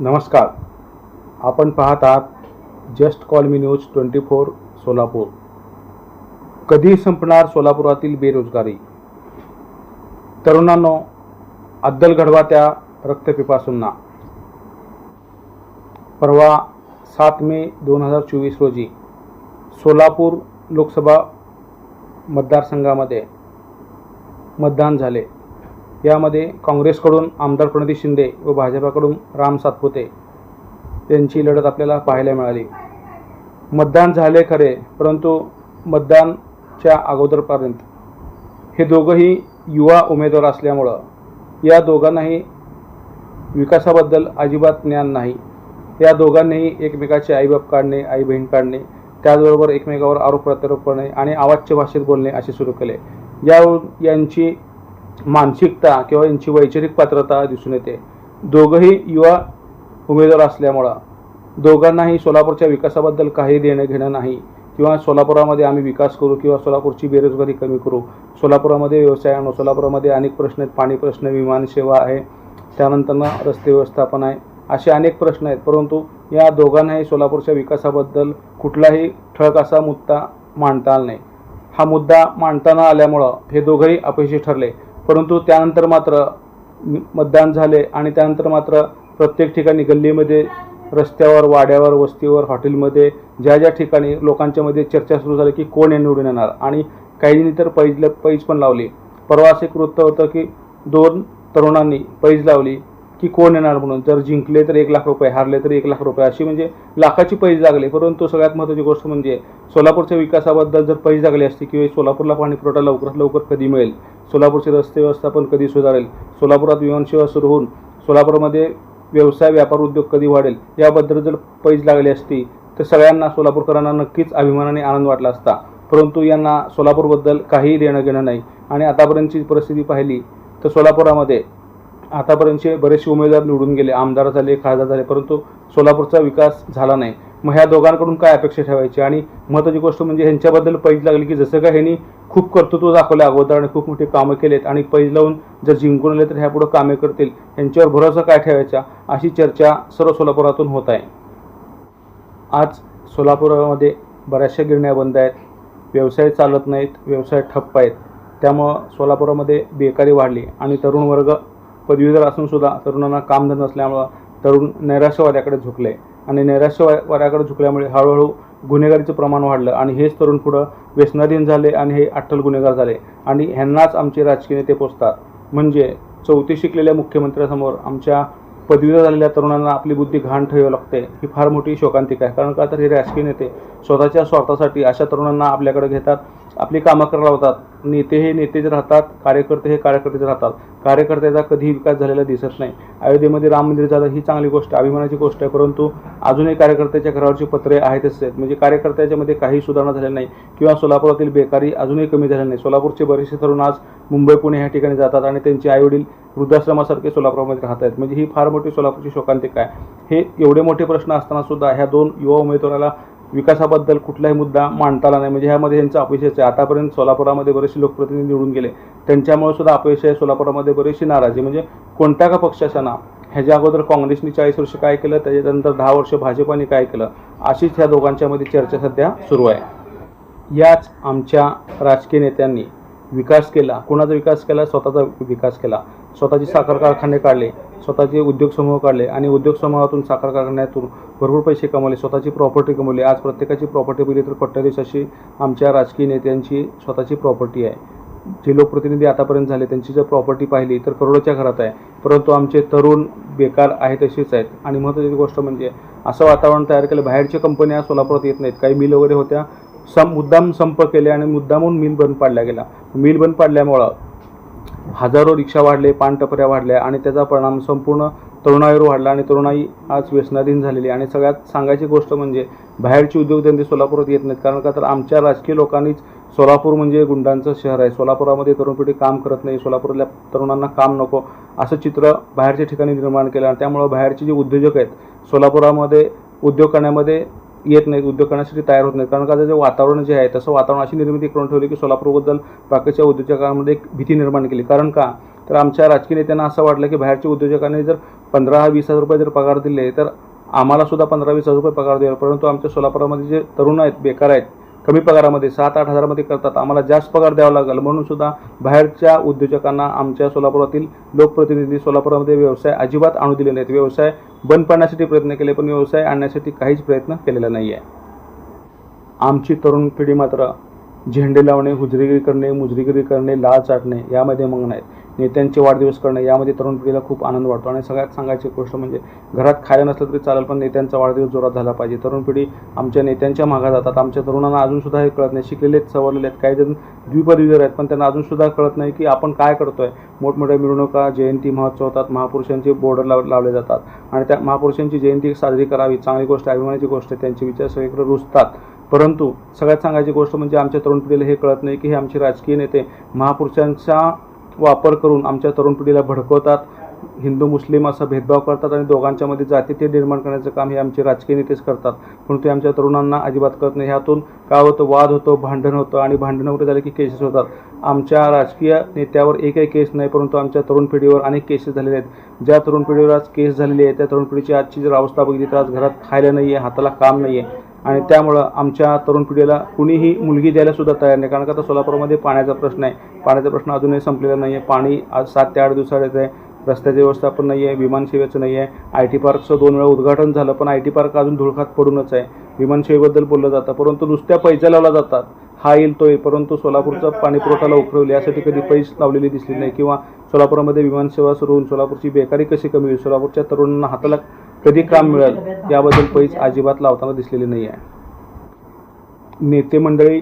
नमस्कार. आपण पाहत आहात just call me news twenty four Solapur. कधी संपणार सोलापुरातील बेरोजगारी. तरुणांनो अद्दल घडवा त्या रक्तपिपासूंना. परवा सात मे दोन हजार चोवीस रोजी सोलापूर लोकसभा मतदारसंघामध्ये मतदान झाले. यामध्ये काँग्रेसकडून आमदार प्रणिती शिंदे व भाजपाकडून राम सातपुते यांची लढत आपल्याला पाहायला मिळाली. मतदान झाले खरे परंतु मतदानच्या अगोदरपर्यंत हे दोघंही युवा उमेदवार असल्यामुळं या दोघांनाही विकासाबद्दल अजिबात ज्ञान नाही. या दोघांनीही एकमेकाचे आईबाप काढणे आई बहीण काढणे त्याचबरोबर एकमेकावर आरोप प्रत्यारोप करणे आणि आवाच्य भाषेत बोलणे असे सुरू केले. यावरून यांची मानसिकता किंवा यांची वैचारिक पात्रता दिसून येते. दोघंही युवा उमेदवार असल्यामुळं दोघांनाही सोलापूरच्या विकासाबद्दल काही देणं घेणं नाही किंवा सोलापुरामध्ये आम्ही विकास करू किंवा सोलापूरची बेरोजगारी कमी करू. सोलापुरामध्ये व्यवसाय आणू सोलापुरामध्ये अनेक प्रश्न आहेत. पाणी प्रश्न विमानसेवा आहे. त्यानंतरनं रस्ते व्यवस्थापन आहे. असे अनेक प्रश्न आहेत. परंतु या दोघांनाही सोलापूरच्या विकासाबद्दल कुठलाही ठळक असा मुद्दा मांडता आला नाही. हा मुद्दा मांडताना आल्यामुळं हे दोघंही अपयशी ठरले. परंतु त्यानंतर मात्र मतदान झाले आणि त्यानंतर मात्र प्रत्येक ठिकाणी गल्लीमध्ये रस्त्यावर वाड्यावर वस्तीवर हॉटेलमध्ये ज्या ज्या ठिकाणी लोकांच्यामध्ये चर्चा सुरू झाली की कोण हे निवडून येणार? आणि काहींनी तर पैज पैज पण लावली. परवा असं एक वृत्त होतं की दोन तरुणांनी पैज लावली. की कोण येणार म्हणून? जर जिंकले तर एक लाख रुपये हारले तर एक लाख रुपये अशी म्हणजे लाखाची पैज लागली परंतु सगळ्यात महत्त्वाची गोष्ट म्हणजे सोलापूरच्या विकासाबद्दल जर पैज लागली असती किंवा सोलापूरला पाणी पुरवठा लवकरात लवकर कधी मिळेल? सोलापूरचे रस्ते व्यवस्थापन कधी सुधारेल? सोलापुरात विमानसेवा सुरू होऊन सोलापूरमध्ये व्यवसाय व्यापार उद्योग कधी वाढेल? याबद्दल जर पैज लागली असती तर सगळ्यांना सोलापूरकरांना नक्कीच अभिमानाने आनंद वाटला असता. परंतु यांना सोलापूरबद्दल काहीही देणं घेणं नाही. आणि आतापर्यंतची परिस्थिती पाहिली तर सोलापुरामध्ये आतापर्यंतचे बरेचसे उमेदवार निवडून गेले आमदार झाले खासदार झाले परंतु सोलापूरचा विकास झाला नाही. मग ह्या दोघांकडून काय अपेक्षा ठेवायची? आणि महत्त्वाची गोष्ट म्हणजे ह्यांच्याबद्दल पैज लागली की जसं का ह्यांनी खूप कर्तृत्व दाखवलं अगोदर आणि खूप मोठी कामं केलेत आणि पैज लावून जर जिंकून आले तर ह्या पुढं कामे करतील. यांच्यावर भरोसा काय ठेवायचा? अशी चर्चा सर्व सोलापुरातून होत आहे. आज सोलापुरामध्ये बऱ्याचशा गिरण्या बंद आहेत. व्यवसाय चालत नाहीत व्यवसाय ठप्प आहेत. त्यामुळं सोलापुरामध्ये बेकारी वाढली आणि तरुण वर्ग पदवीधर असूनसुद्धा तरुणांना कामधंदा नसल्यामुळं तरुण नैराश्यवाद्याकडे झुकले. आणि नैराश्यवाद्याकडे झुकल्यामुळे हळूहळू गुन्हेगारीचं प्रमाण वाढलं आणि हेच तरुण पुढं व्यसनाधीन झाले आणि हे अट्टल गुन्हेगार झाले. आणि ह्यांनाच आमचे राजकीय नेते पोचतात. म्हणजे चौथी शिकलेल्या मुख्यमंत्र्यासमोर आमच्या पदवीधर झालेल्या तरुणांना आपली बुद्धी घाण ठेवावी लागते ही फार मोठी शोकांतिका आहे. कारण का तर हे राजकीय नेते स्वतःच्या स्वार्थासाठी अशा तरुणांना आपल्याकडे घेतात आपली कामं करायला होतात नेते हे नेतेच राहतात कार्यकर्ते हे कार्यकर्तेच राहतात. कार्यकर्त्याचा कधीही विकास झालेला दिसत नाही. अयोध्येमध्ये राम मंदिर झालं ही चांगली गोष्ट अभिमानाची गोष्ट आहे परंतु अजूनही कार्यकर्त्याच्या घरावरची पत्रे आहेतच आहेत म्हणजे कार्यकर्त्याच्यामध्ये काही सुधारणा झाल्या नाही. किंवा सोलापुरातील बेकारी अजूनही कमी झाली नाही. सोलापूरचे बरेचसे तरुण आज मुंबई पुणे ह्या ठिकाणी जातात आणि त्यांचे आईवडील वृद्धाश्रमासारखे सोलापुरामध्ये राहत आहेत. म्हणजे ही फार मोठी सोलापूरची शोकांतिका आहे. हे एवढे मोठे प्रश्न असताना सुद्धा ह्या दोन युवा उमेदवाराला विकासाबद्दल कुठलाही मुद्दा मांडता आला नाही. म्हणजे ह्यामध्ये यांचं अपयशच आहे. आतापर्यंत सोलापुरामध्ये बरेचसे लोकप्रतिनिधी निवडून गेले. त्यांच्यामुळे सुद्धा अपयश आहे. सोलापुरामध्ये बरीचशी नाराजी म्हणजे कोणत्या का पक्षाच्या ह्याच्या अगोदर काँग्रेसने चाळीस वर्ष काय केलं? त्याच्यानंतर दहा वर्ष भाजपाने काय केलं? अशीच ह्या दोघांच्यामध्ये चर्चा सध्या सुरू आहे. याच आमच्या राजकीय नेत्यांनी विकास केला कोणाचा विकास केला? स्वतःचा विकास केला. स्वतःचे साखर कारखाने काढले स्वतःचे उद्योग समूह काढले आणि उद्योग समूहातून साखर कारखान्यातून भरपूर पैसे कमवले स्वतःची प्रॉपर्टी कमवली. आज प्रत्येकाची प्रॉपर्टी बघितली तर कोट्याधीश अशी आमच्या राजकीय नेत्यांची स्वतःची प्रॉपर्टी आहे. जे लोकप्रतिनिधी आतापर्यंत झाले त्यांची जर प्रॉपर्टी पाहिली तर करोडोच्या घरात आहे. परंतु आमचे तरुण बेकार आहेत तशीच आहेत. आणि महत्त्वाची गोष्ट म्हणजे असं वातावरण तयार केलं बाहेरच्या कंपन्या सोलापुरात येत नाहीत. काही मिल वगैरे होत्या सम मुद्दाम संप केले आणि मुद्दामून मिल बंद पाडल्या गेला मिल बंद पाडल्यामुळं हजारो रिक्षा वाढले पानटपऱ्या वाढल्या आणि त्याचा परिणाम संपूर्ण तरुणाईवर वाढला आणि तरुणाई आज व्यसनाधीन झालेली आणि सगळ्यात सांगायची गोष्ट म्हणजे बाहेरचे उद्योगधंदे सोलापुरात येत नाहीत. कारण का? तर आमच्या राजकीय लोकांनीच सोलापूर म्हणजे गुंडांचं शहर आहे. सोलापुरामध्ये तरुण पिढी काम करत नाही. सोलापूरल्या तरुणांना काम नको असं चित्र बाहेरच्या ठिकाणी निर्माण केलं आणि त्यामुळं बाहेरचे जे उद्योजक आहेत सोलापुरामध्ये उद्योग करण्यामध्ये येत नाहीत उद्योग करण्यासाठी तयार होत नाहीत. कारण का जे वातावरण जे आहे तसं वातावरण अशी निर्मिती करून ठेवली की सोलापूरबद्दल बाकीच्या उद्योजकांमध्ये एक भीती निर्माण केली. कारण का तर आमच्या राजकीय नेत्यांना असं वाटलं की बाहेरच्या उद्योजकांनी जर पंधरा वीस हजार रुपये जर पगार दिले तर आम्हाला सुद्धा पंधरा वीस हजार रुपये पगार द्यावा. परंतु आमच्या सोलापुरामध्ये जे तरुण आहेत बेकार आहेत कमी पगारामध्ये सात आठ हजारामध्ये करतात. आम्हाला जास्त पगार द्यावा लागेल. म्हणून सुद्धा बाहेरच्या उद्योजकांना आमच्या सोलापुरातील लोकप्रतिनिधी सोलापुरामध्ये व्यवसाय अजिबात आणू दिले नाहीत. व्यवसाय बंद पाडण्यासाठी प्रयत्न केले पण व्यवसाय आणण्यासाठी काहीच प्रयत्न केलेला नाही आहे आमची तरुण पिढी मात्र झेंडे लावणे हुजरीगिरी करणे मुजरीगिरी करणे लाळ चाटणे यामध्ये मग्न आहेत. नेत्यांचे वाढदिवस करणे यामध्ये तरुण पिढीला खूप आनंद वाटतो. आणि सगळ्यात सांगायची गोष्ट म्हणजे घरात खायला नसलं तरी चालेल पण नेत्यांचा वाढदिवस जोरात झाला पाहिजे. तरुण पिढी आमच्या नेत्यांच्या मागा जातात. आमच्या तरुणांना अजूनसुद्धा हे कळत नाही. शिकलेले आहेत सवरलेले आहेत. काही जण द्विपदवीधर आहेत पण त्यांना अजूनसुद्धा कळत नाही की आपण काय करतोय. मोठमोठ्या मिरवणुका जयंती महोत्सव होतात. महापुरुषांचे बॉर्डर लाव लावले जातात. आणि त्या महापुरुषांची जयंती साजरी करावी चांगली गोष्ट आहे, अभिमानाची गोष्ट आहे त्यांचे विचार सगळीकडे रुजतात. परंतु सगळ्यात सांगायची गोष्ट म्हणजे आमच्या तरुण पिढीला हे कळत नाही की हे आमचे राजकीय नेते महापुरुषांचा वापर करून आमच्या तरुण पिढीला भडकवतात. हिंदू मुस्लिम असा भेदभाव करतात आणि दोघांच्यामध्ये जाती ते निर्माण करण्याचं काम हे आमचे राजकीय नेतेच करतात. पण ते आमच्या तरुणांना अजिबात कळत नाही. ह्यातून काय होतं? वाद होतो भांडण होतं आणि भांडणं वगैरे झाले की केसेस होतात. आमच्या राजकीय नेत्यावर एकही केस नाही परंतु आमच्या तरुण पिढीवर अनेक केसेस झालेले आहेत. ज्या तरुण पिढीवर आज केस झालेली आहे त्या तरुण पिढीची आजची जर अवस्था बघितली तर आज घरात खायला नाही आहे हाताला काम नाही आहे आणि त्यामुळं आमच्या तरुण पिढीला कुणीही मुलगी द्यायला सुद्धा तयार नाही. कारण का आता सोलापूरमध्ये पाण्याचा प्रश्न आहे. पाण्याचा प्रश्न अजूनही संपलेला नाही आहे पाणी आज सात ते आठ दिवसात येत आहे रस्त्याचे व्यवस्थापन नाही आहे विमानसेवेचं नाही आहे आय टी पार्कचं दोन वेळा उद्घाटन झालं पण आय टी पार्क अजून धुळखात पडूनच आहे. विमानसेवेबद्दल बोललं जातं. परंतु नुसत्या पैसा लावला जातात. हा येईल तो येईल. परंतु सोलापूरचा पाणीपुरवठाला पुरवठा यासाठी कधी पैस लावलेली दिसली नाही. किंवा सोलापूरमध्ये विमानसेवा सुरू होऊन सोलापूरची बेकारी कशी कमी होईल? सोलापूरच्या तरुणांना हाताला कधी काम मिळेल याबद्दल पैस अजिबात लावताना दिसलेली नाही आहे नेते मंडळी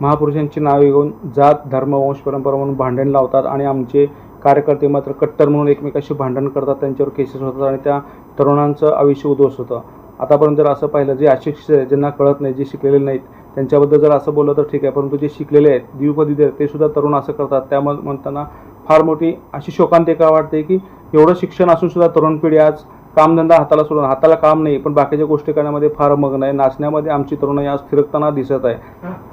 महापुरुषांची नावे घेऊन जात धर्म वंश परंपरा म्हणून भांडण लावतात आणि आमचे कार्यकर्ते मात्र कट्टर म्हणून एकमेकाशी भांडण करतात त्यांच्यावर केसेस होतात आणि त्या तरुणांचं आयुष्य उद्ध्वस्त होतं. आतापर्यंत जर असं पाहिलं जे अशिक्षित आहेत ज्यांना कळत नाही जे शिकलेले नाहीत त्यांच्याबद्दल जर असं बोललं तर ठीक आहे परंतु जे शिकलेले आहेत द्विपदी आहेत ते सुद्धा तरुण असं करतात. त्यामुळे म्हणताना फार मोठी अशी शोकांतिका वाटते की एवढं शिक्षण असून सुद्धा तरुण पिढी आज कामधंदा हाताला सोडून हाताला काम नाही पण बाकीच्या गोष्टी करण्यामध्ये फार मग्न आहे. नाचण्यामध्ये आमची तरुणाई आज फिरकताना दिसत आहे.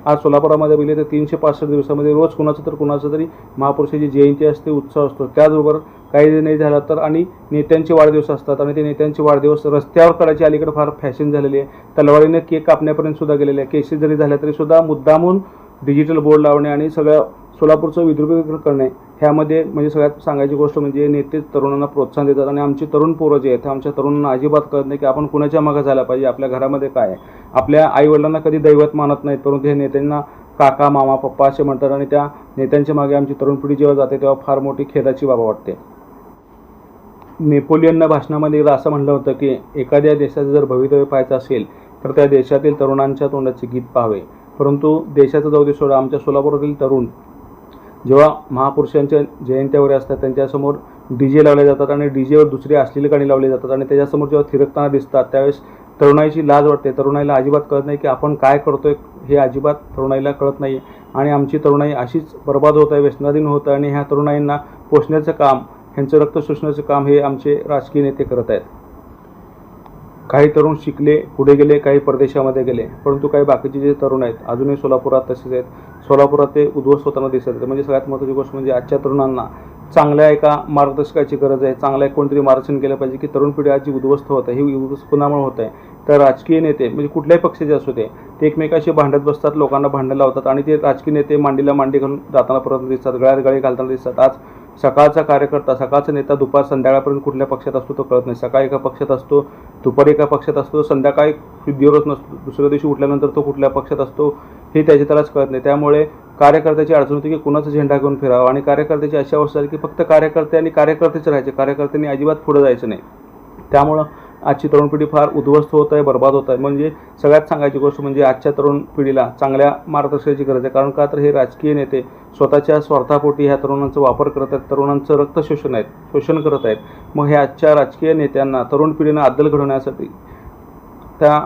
आज सोलापुरामध्ये गेले तर तीनशे पासष्ट दिवसामध्ये रोज कुणाचं तर कुणाचं तरी महापुरुषाची जयंती असते उत्सव असतो. त्याचबरोबर काही नाही झालं तर आणि नेत्यांचे वाढदिवस असतात आणि ते नेत्यांचे वाढदिवस रस्त्यावर करायची अलीकडे फार फॅशन झालेली आहे. तलवारीने केक कापण्यापर्यंत सुद्धा गेलेले आहे. केसेस जरी झाल्या तरी सुद्धा मुद्दामून डिजिटल बोर्ड लावणे आणि सगळ्या सोलापूरचं विद्रुपीकरण करणे ह्यामध्ये म्हणजे सगळ्यात सांगायची गोष्ट म्हणजे नेते तरुणांना प्रोत्साहन देतात आणि आमची तरुण पोरं जे आहेत आमच्या तरुणांना अजिबात कळत नाही की आपण कुणाच्या मागे झाला पाहिजे आपल्या घरामध्ये काय आहे. आपल्या आईवडिलांना कधी दैवत मानत नाहीत परंतु हे नेत्यांना काका मामा पप्पा असे म्हणतात आणि त्या नेत्यांच्या मागे आमची तरुण पिढी जेव्हा जाते तेव्हा फार मोठी खेदाची बाबा वाटते. नेपोलियननं भाषणामध्ये एकदा असं म्हणलं होतं की एखाद्या देशाचं जर भवितव्य पाहायचं असेल तर त्या देशातील तरुणांच्या तोंडाचे गीत पाहावे. परंतु देशाचं जाऊ दे सोडा आमच्या सोलापुरातील तरुण जेव्हा महापुरुषांच्या जयंत्या वगैरे असतात त्यांच्यासमोर डी जे लावले जातात आणि डी जेवर दुसरी असलेली गाणी लावली जातात आणि त्याच्यासमोर जेव्हा थिरकताना दिसतात त्यावेळेस तरुणाईची लाज वाटते. तरुणाईला अजिबात कळत नाही की आपण काय करतोय हे अजिबात तरुणाईला कळत नाही. आणि आमची तरुणाई अशीच बर्बाद होत आहे व्यसनाधीन होत आहे आणि ह्या तरुणाईंना पोषण्याचं काम ह्यांचं रक्त शोषण्याचं काम हे आमचे राजकीय नेते करत आहेत. काही तरुण शिकले पुढे गेले काही परदेशामध्ये गेले. परंतु काही बाकीचे जे तरुण आहेत अजूनही सोलापुरात तसेच आहेत. सोलापुरात ते उद्ध्वस्त होताना दिसत आहेत. म्हणजे सगळ्यात महत्त्वाची गोष्ट म्हणजे आजच्या तरुणांना चांगल्या एका मार्गदर्शकाची गरज आहे. चांगलं एक कोणतरी मार्गदर्शन केलं पाहिजे की तरुण पिढी आज जी उद्ध्वस्त होत आहे. ही उद्ध्वस्त कुणामुळे होत आहे? तर राजकीय नेते म्हणजे कुठल्याही पक्षाचे असू दे ते एकमेकाशी भांडत बसतात लोकांना भांडण लावतात आणि ते राजकीय नेते मांडीला मांडी घालून जाताना परत दिसतात गळ्यात गळे घालताना दिसतात. आज सकाळचा कार्यकर्ता सकाळचा नेता दुपार संध्याकाळपर्यंत कुठल्या पक्षात असतो तो कळत नाही. सकाळी एका पक्षात असतो दुपारी एका पक्षात असतो संध्याकाळी दिवस नसतो दुसऱ्या दिवशी उठल्यानंतर तो कुठल्या पक्षात असतो हे त्याची त्यालाच कळत नाही. त्यामुळे कार्यकर्त्याची अडचण होती की कुणाचा झेंडा घेऊन फिरावा आणि कार्यकर्त्याची अशी अवस्था झाली की फक्त कार्यकर्ते आणि कार्यकर्तेच राहायचे. कार्यकर्त्यांनी अजिबात पुढे जायचं नाही. त्यामुळं आजची तरुण पिढी फार उद्ध्वस्त होत आहे बर्बाद होत आहे. म्हणजे सगळ्यात सांगायची गोष्ट म्हणजे आजच्या तरुण पिढीला चांगल्या मार्गदर्शनाची गरज आहे. कारण का तर हे राजकीय नेते स्वतःच्या स्वार्थापोटी ह्या तरुणांचा वापर करत आहेत. तरुणांचं रक्त शोषण आहेत शोषण करत आहेत. मग हे आजच्या राजकीय नेत्यांना तरुण पिढीनं अद्दल घडवण्यासाठी त्या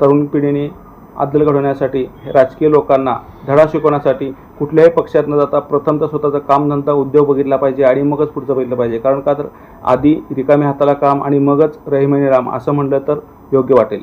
तरुण पिढीने अद्दल घडवण्यासाठी राजकीय लोकांना धडा शिकवण्यासाठी कुठल्याही पक्षात न जाता प्रथमतः स्वतःचा कामधंदा उद्योग बघितला पाहिजे आणि मगच पुढचं बघितलं पाहिजे. कारण का तर आधी रिकाम्या हाताला काम आणि मगच रहिमनी राम असं म्हणलं तर योग्य वाटेल.